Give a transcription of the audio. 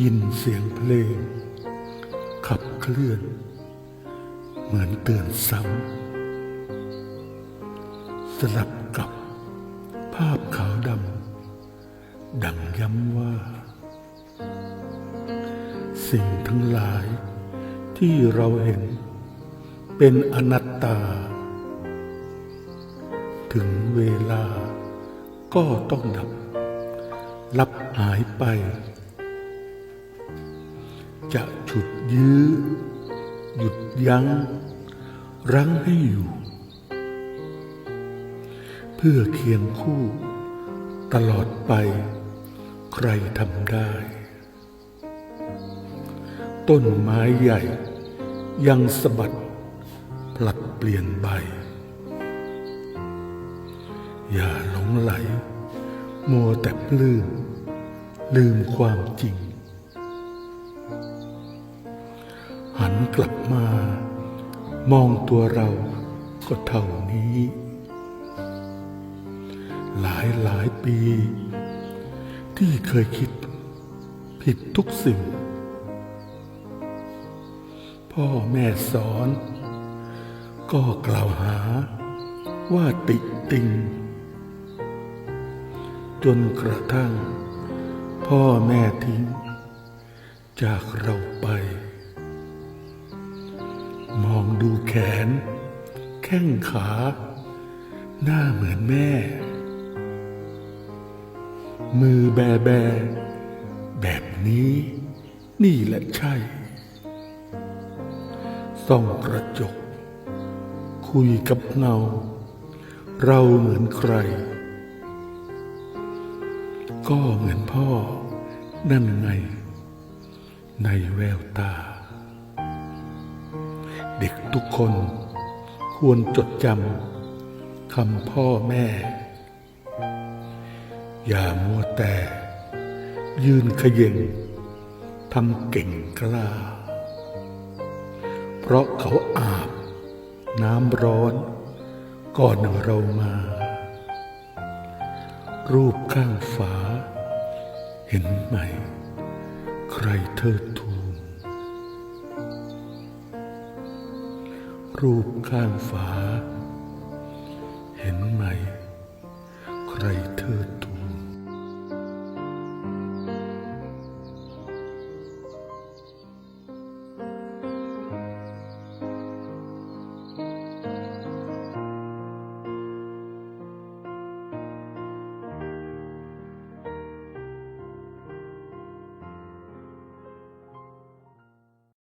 ยินเสียงเพลง ขับเคลื่อน เหมือนเตือนซ้ำสลับกับภาพขาวดำดังย้ำว่า สิ่งทั้งหลายที่เราเห็นเป็นอนัตตา ถึงเวลาก็ต้องดับ ลับหายไป จะฉุดยื้อ หยุดยัง้ง รั้งให้อยู่ เพื่อเคียงคู่ ตลอดไป ใครทำได้ ต้นไม้ใหญ่ยังสะบัดผลัดเปลี่ยนใบ อย่าหลงไหล มัวแต่ปลื้มลืมความจริง หันกลับมา มองตัวเราก็เท่านี้ หลายหลายปี ที่เคยคิด ผิดทุกสิ่ง พ่อแม่สอน ก็กล่าวหาว่าติติงจนกระทั่ง พ่อแม่ทิ้ง จากเราไป ดูแขน แข้งขา หน้าเหมือนแม่ มือแบแบ แบบนี้ นี่แหละใช่ส่องกระจก คุยกับเงา เราเหมือนใคร ก็เหมือนพ่อนั่นไง ในแววตา ทุกคน ควรจดจำคำพ่อแม่ อย่ามัวแต่ ยืนขย่งทำเก่งกล้า เพราะเขาอาบ น้ำร้อน ก่อนเรามา รูปข้างฝา เห็นไหม ใครเทิดทู รูปข้างฝาเห็นไหม ใคร